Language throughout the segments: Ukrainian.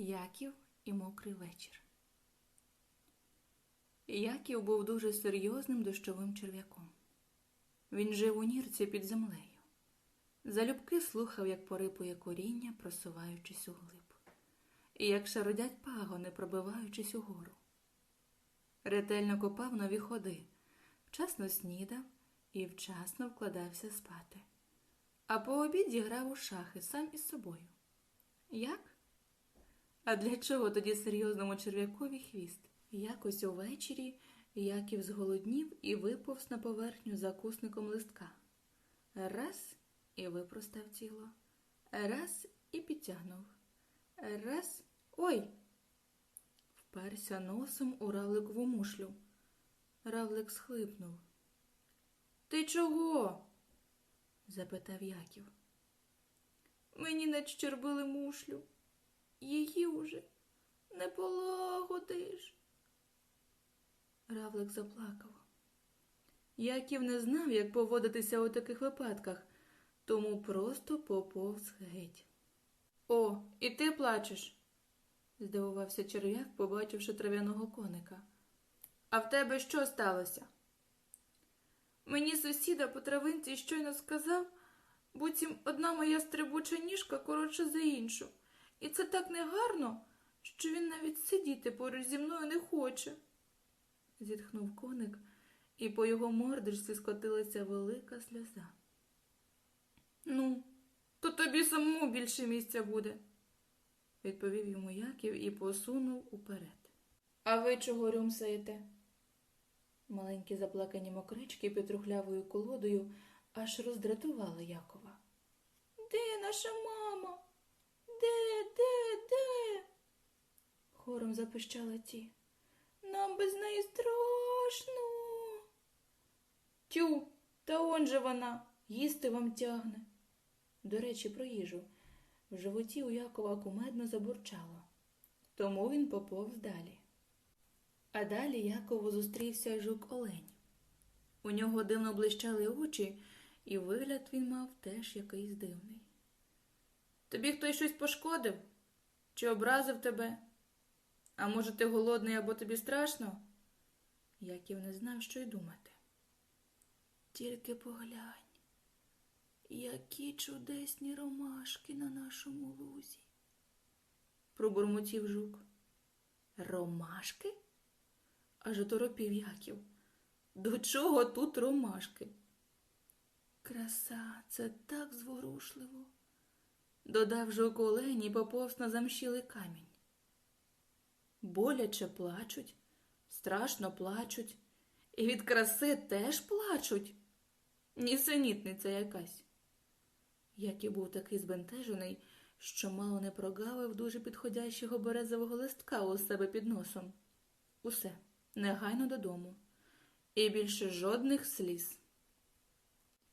Яків і мокрий вечір. Яків був дуже серйозним дощовим черв'яком. Він жив у нірці під землею. Залюбки слухав, як порипує коріння, просуваючись углиб, і як шародять пагони, пробиваючись угору. Ретельно копав нові ходи, вчасно снідав і вчасно вкладався спати. А по обіді грав у шахи сам із собою. Як? А для чого тоді серйозному черв'якові хвіст? Якось увечері Яків зголоднів і виповз на поверхню закусником листка. Раз і випростав тіло, раз і підтягнув. Раз. Ой! Вперся носом у равликову мушлю. Равлик схлипнув. Ти чого? запитав Яків. Мені надщербили мушлю. Її уже не полагодиш. Равлик заплакав. Яків не знав, як поводитися у таких випадках, тому просто поповз геть. О, і ти плачеш? здивувався черв'як, побачивши трав'яного коника. А в тебе що сталося? Мені сусіда по травинці щойно сказав, буцім одна моя стрибуча ніжка коротша за іншу. І це так негарно, що він навіть сидіти поруч зі мною не хоче. зітхнув коник, і по його мордочці скотилася велика сльоза. Ну, то тобі самому більше місця буде, відповів йому Яків і посунув уперед. А ви чого рюмсаєте? Маленькі заплакані мокрички під трухлявою колодою аж роздратували Якова. Де наша мама? Де, де, де? Хором запищали ті. Нам без неї страшно. Тю, та он же вона, їсти вам тягне. До речі, про їжу. В животі у Якова кумедно забурчало, тому він поповз далі. А далі Якову зустрівся жук Олень. У нього дивно блищали очі, і вигляд він мав теж якийсь дивний. Тобі хтось щось пошкодив? Чи образив тебе? А може, ти голодний або тобі страшно? Яків не знав, що й думати. Тільки поглянь, які чудесні ромашки на нашому лузі, пробурмотів жук. Ромашки? аж оторопів Яків. До чого тут ромашки? Краса, це так зворушливо, додав жук олень і поповз на замщілий камінь. Боляче плачуть, страшно плачуть, і від краси теж плачуть. Нісенітниця якась. Який був такий збентежений, що мало не прогавив дуже підходящого березового листка у себе під носом. Усе, негайно додому. І більше жодних сліз.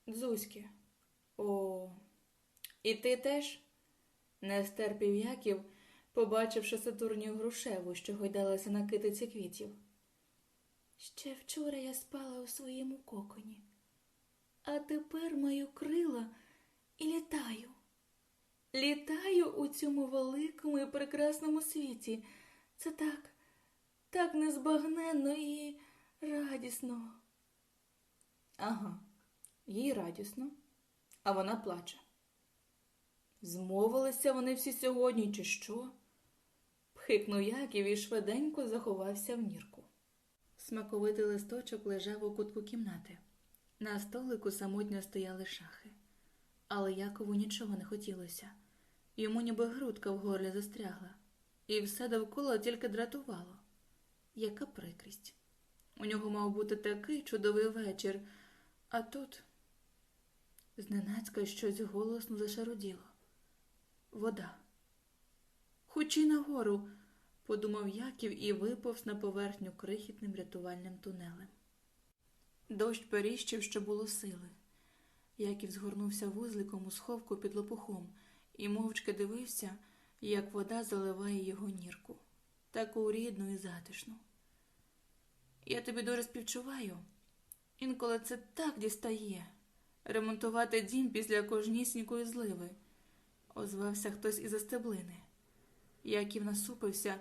Дзузьки, о, і ти теж? Не стерпів Яків, побачивши Сатурнію грушеву, що гойдалася на китиці квітів. Ще вчора я спала у своєму коконі, а тепер маю крила і літаю. Літаю у цьому великому і прекрасному світі. Це так, так незбагненно і радісно. Ага, їй радісно, а вона плаче. Змовилися вони всі сьогодні, чи що? Пхикнув Яків і швиденько заховався в нірку. Смаковитий листочок лежав у кутку кімнати. На столику самотньо стояли шахи. Але Якову нічого не хотілося. Йому ніби грудка в горлі застрягла, і все довкола тільки дратувало. Яка прикрість. У нього мав бути такий чудовий вечір, а тут зненацька щось голосно зашаруділо. Вода. Хочі нагору, подумав Яків і виповз на поверхню крихітним рятувальним тунелем. Дощ періщив, що було сили. Яків згорнувся вузликом у сховку під лопухом і мовчки дивився, як вода заливає його нірку, таку рідну і затишну. Я тобі дуже співчуваю. Інколи це так дістає ремонтувати дім після кожнісінької зливи, озвався хтось із стеблини. Яків насупився,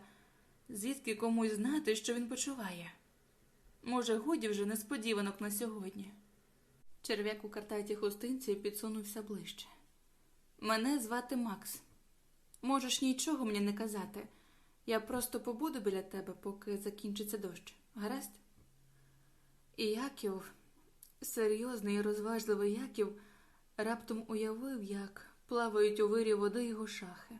звідки комусь знати, що він почуває. Може, годі вже несподіванок на сьогодні. Черв'як у картаті хустинці підсунувся ближче. Мене звати Макс. Можеш нічого мені не казати. Я просто побуду біля тебе, поки закінчиться дощ. Гаразд? І Яків, серйозний і розважливий Яків, раптом уявив, як плавають у вирі води його шахи.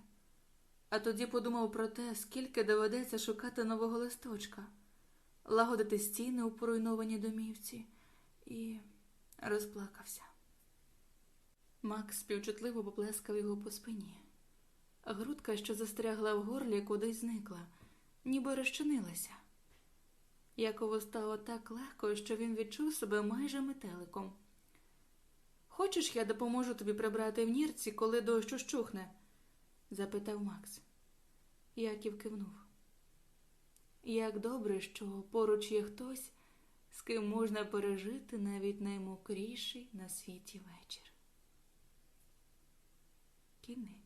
А тоді подумав про те, скільки доведеться шукати нового листочка, лагодити стіни у поруйнованій домівці, і розплакався. Макс співчутливо поплескав його по спині. Грудка, що застрягла в горлі, кудись зникла, ніби розчинилася. Якову стало так легко, що він відчув себе майже метеликом. Хочеш, я допоможу тобі прибрати в нірці, коли дощ ущухне? Запитав Макс. Яків кивнув. Як добре, що поруч є хтось, з ким можна пережити навіть наймокріший на світі вечір. Кінець.